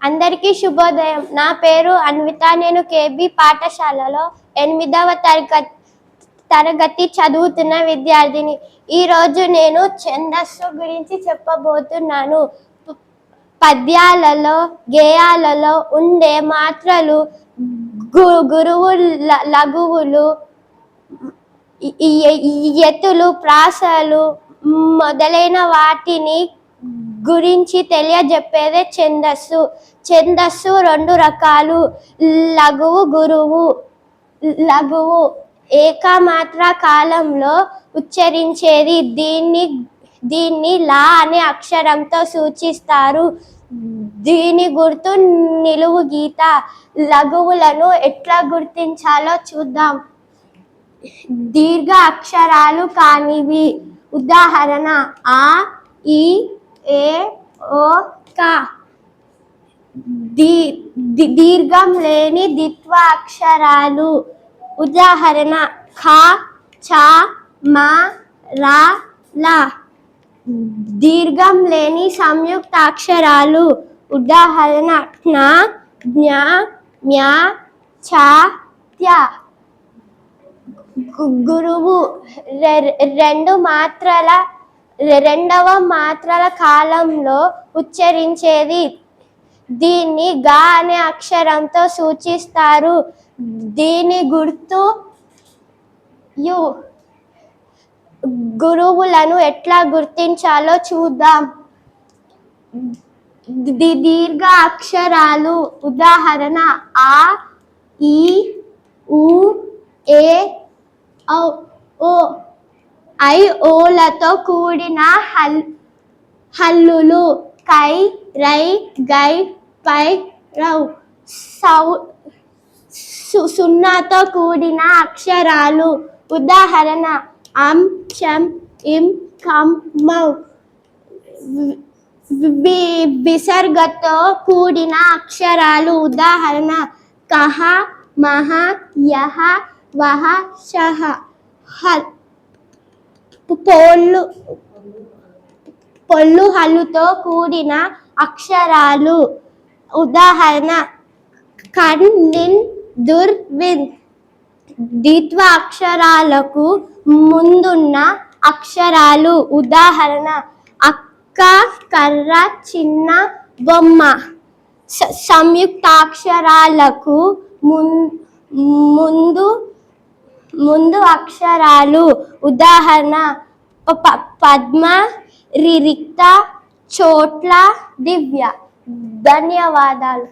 అందరికీ శుభోదయం. నా పేరు అన్విత. నేను కేబీ పాఠశాలలో ఎనిమిదవ తరగతి తరగతి చదువుతున్న విద్యార్థిని. ఈరోజు నేను ఛందస్సు గురించి చెప్పబోతున్నాను. పద్యాలలో గేయాలలో ఉండే మాత్రలు గురువు లఘువులు ఎత్తులు ప్రాసలు మొదలైన వాటిని గురించి తెలియజెప్పేదే ఛందస్సు. ఛందస్సు రెండు రకాలు. లఘువు గురువు. లఘువు ఏకమాత్ర కాలంలో ఉచ్చరించేది దీన్ని దీన్ని లా అనే అక్షరంతో సూచిస్తారు. దీని గుర్తు నిలువు గీత. లఘువులను ఎట్లా గుర్తించాలో చూద్దాం. దీర్ఘ అక్షరాలు కానివి. ఉదాహరణ ఆ ఈ ఏ ఓ క దీ దీర్ఘం లేని ద్విత్వ అక్షరాలు ఉదాహరణ ఖ చ మ రా ల. దీర్ఘం లేని సంయుక్త అక్షరాలు ఉదాహరణ జ్ఞ జ్ఞ మ్య చ త్య. గురువు రె- రెండు మాత్రల రెండవ మాత్రల కాలంలో ఉచ్చరించేది. దీన్ని గా అనే అక్షరంతో సూచిస్తారు. దీని గుర్తు యు గురువులను ఎట్లా గుర్తించాలో చూద్దాం. ది- దీర్ఘ అక్షరాలు ఉదాహరణ ఆ ఈ ఉ ఏ ఓ. ఐ ఓలతో కూడిన హల్ హల్లులు. కై రై గై పై రౌ. సౌ సు- సున్నాతో కూడిన అక్షరాలు. ఉదాహరణ అం చం ఇం కం మౌ. విసర్గతో కూడిన అక్షరాలు. ఉదాహరణ కహ మహ యహ వహ షహ. హల్ పోళ్ళు పొల్లు హలుతో కూడిన అక్షరాలు. ఉదాహరణ కన్ నిన్ దుర్ విన్ ద్విత్వ అక్షరాలకు ముందున్న అక్షరాలు. ఉదాహరణ అక్క కర్ర చిన్న బొమ్మ. సంయుక్తాక్షరాలకు ముందు ముందు అక్షరాలు. ఉదాహరణ ప- ప- పద్మ రిరిక్త చోట్ల దివ్య. ధన్యవాదాలు.